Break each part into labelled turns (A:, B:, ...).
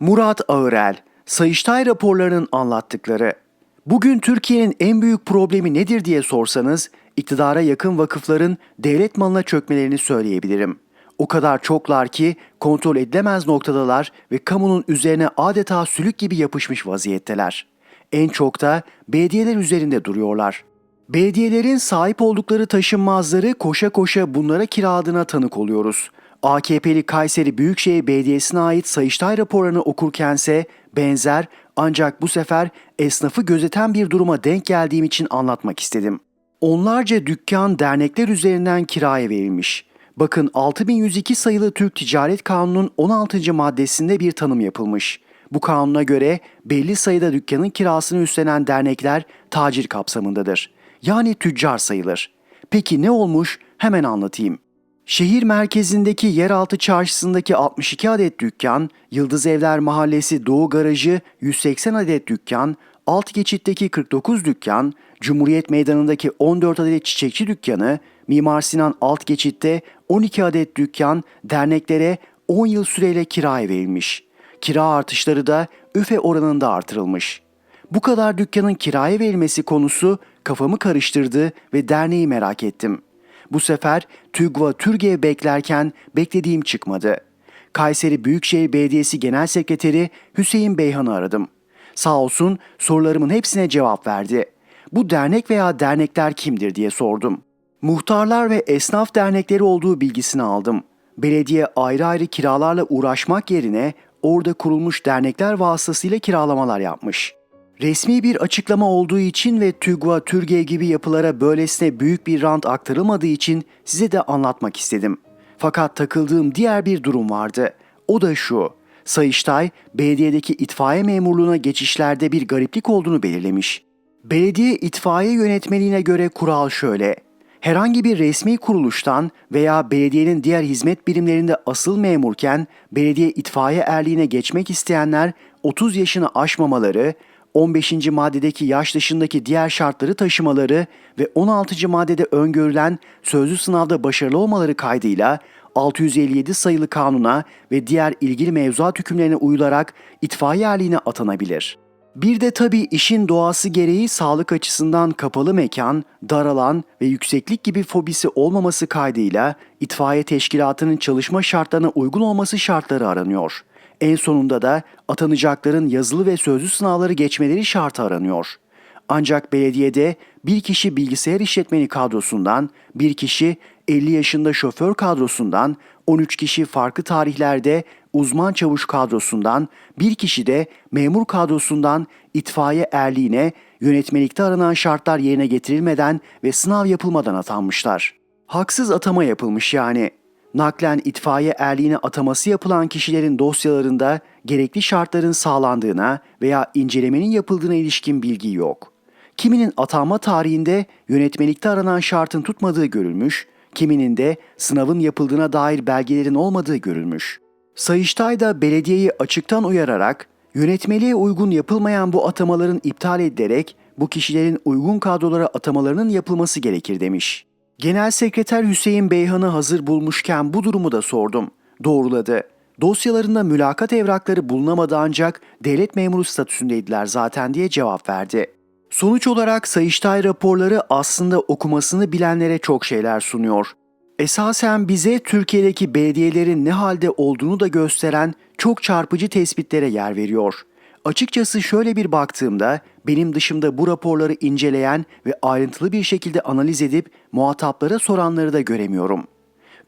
A: Murat Ağırel, Sayıştay raporlarının anlattıkları. Bugün Türkiye'nin en büyük problemi nedir diye sorsanız, iktidara yakın vakıfların devlet malına çökmelerini söyleyebilirim. O kadar çoklar ki kontrol edilemez noktadalar ve kamunun üzerine adeta sülük gibi yapışmış vaziyetteler. En çok da belediyeler üzerinde duruyorlar. Belediyelerin sahip oldukları taşınmazları koşa koşa bunlara kiraladığına tanık oluyoruz. AKP'li Kayseri Büyükşehir Belediyesi'ne ait Sayıştay raporlarını okurkense benzer ancak bu sefer esnafı gözeten bir duruma denk geldiğim için anlatmak istedim. Onlarca dükkan dernekler üzerinden kiraya verilmiş. Bakın 6102 sayılı Türk Ticaret Kanunu'nun 16. maddesinde bir tanım yapılmış. Bu kanuna göre belli sayıda dükkanın kirasını üstlenen dernekler tacir kapsamındadır. Yani tüccar sayılır. Peki ne olmuş? Hemen anlatayım. Şehir merkezindeki yeraltı çarşısındaki 62 adet dükkan, Yıldız Evler Mahallesi Doğu Garajı 180 adet dükkan, alt geçitteki 49 dükkan, Cumhuriyet Meydanı'ndaki 14 adet çiçekçi dükkanı, Mimar Sinan alt geçitte 12 adet dükkan derneklere 10 yıl süreyle kiraya verilmiş. Kira artışları da üfe oranında artırılmış. Bu kadar dükkanın kiraya verilmesi konusu kafamı karıştırdı ve derneği merak ettim. Bu sefer TÜGVA Türkiye beklerken beklediğim çıkmadı. Kayseri Büyükşehir Belediyesi Genel Sekreteri Hüseyin Beyhan'ı aradım. Sağ olsun sorularımın hepsine cevap verdi. Bu dernek veya dernekler kimdir diye sordum. Muhtarlar ve esnaf dernekleri olduğu bilgisini aldım. Belediye ayrı ayrı kiralarla uğraşmak yerine orada kurulmuş dernekler vasıtasıyla kiralamalar yapmış. Resmi bir açıklama olduğu için ve TÜGVA, TÜRGE gibi yapılara böylesine büyük bir rant aktarılmadığı için size de anlatmak istedim. Fakat takıldığım diğer bir durum vardı. O da şu. Sayıştay, belediyedeki itfaiye memurluğuna geçişlerde bir gariplik olduğunu belirlemiş. Belediye itfaiye yönetmeliğine göre kural şöyle. Herhangi bir resmi kuruluştan veya belediyenin diğer hizmet birimlerinde asıl memurken belediye itfaiye erliğine geçmek isteyenler 30 yaşını aşmamaları, 15. maddedeki yaş dışındaki diğer şartları taşımaları ve 16. maddede öngörülen sözlü sınavda başarılı olmaları kaydıyla 657 sayılı kanuna ve diğer ilgili mevzuat hükümlerine uyularak itfaiye erliğine atanabilir. Bir de tabii işin doğası gereği sağlık açısından kapalı mekan, dar alan ve yükseklik gibi fobisi olmaması kaydıyla itfaiye teşkilatının çalışma şartlarına uygun olması şartları aranıyor. En sonunda da atanacakların yazılı ve sözlü sınavları geçmeleri şartı aranıyor. Ancak belediyede bir kişi bilgisayar işletmeni kadrosundan, bir kişi 50 yaşında şoför kadrosundan, 13 kişi farklı tarihlerde uzman çavuş kadrosundan, bir kişi de memur kadrosundan itfaiye erliğine yönetmelikte aranan şartlar yerine getirilmeden ve sınav yapılmadan atanmışlar. Haksız atama yapılmış yani. Naklen itfaiye erliğine ataması yapılan kişilerin dosyalarında gerekli şartların sağlandığına veya incelemenin yapıldığına ilişkin bilgi yok. Kiminin atanma tarihinde yönetmelikte aranan şartın tutmadığı görülmüş, kiminin de sınavın yapıldığına dair belgelerin olmadığı görülmüş. Sayıştay da belediyeyi açıktan uyararak yönetmeliğe uygun yapılmayan bu atamaların iptal edilerek bu kişilerin uygun kadrolara atamalarının yapılması gerekir demiş. Genel Sekreter Hüseyin Beyhan'ı hazır bulmuşken bu durumu da sordum. Doğruladı. Dosyalarında mülakat evrakları bulunamadı ancak devlet memuru statüsündeydiler zaten diye cevap verdi. Sonuç olarak Sayıştay raporları aslında okumasını bilenlere çok şeyler sunuyor. Esasen bize Türkiye'deki belediyelerin ne halde olduğunu da gösteren çok çarpıcı tespitlere yer veriyor. Açıkçası şöyle bir baktığımda benim dışımda bu raporları inceleyen ve ayrıntılı bir şekilde analiz edip muhataplara soranları da göremiyorum.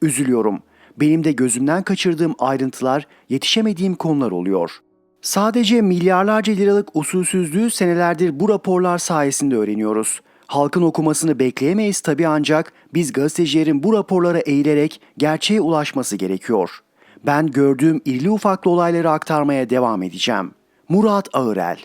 A: Üzülüyorum. Benim de gözümden kaçırdığım ayrıntılar, yetişemediğim konular oluyor. Sadece milyarlarca liralık usulsüzlüğü senelerdir bu raporlar sayesinde öğreniyoruz. Halkın okumasını bekleyemeyiz tabii ancak biz gazetecilerin bu raporlara eğilerek gerçeğe ulaşması gerekiyor. Ben gördüğüm irili ufaklı olayları aktarmaya devam edeceğim. Murat Ağırel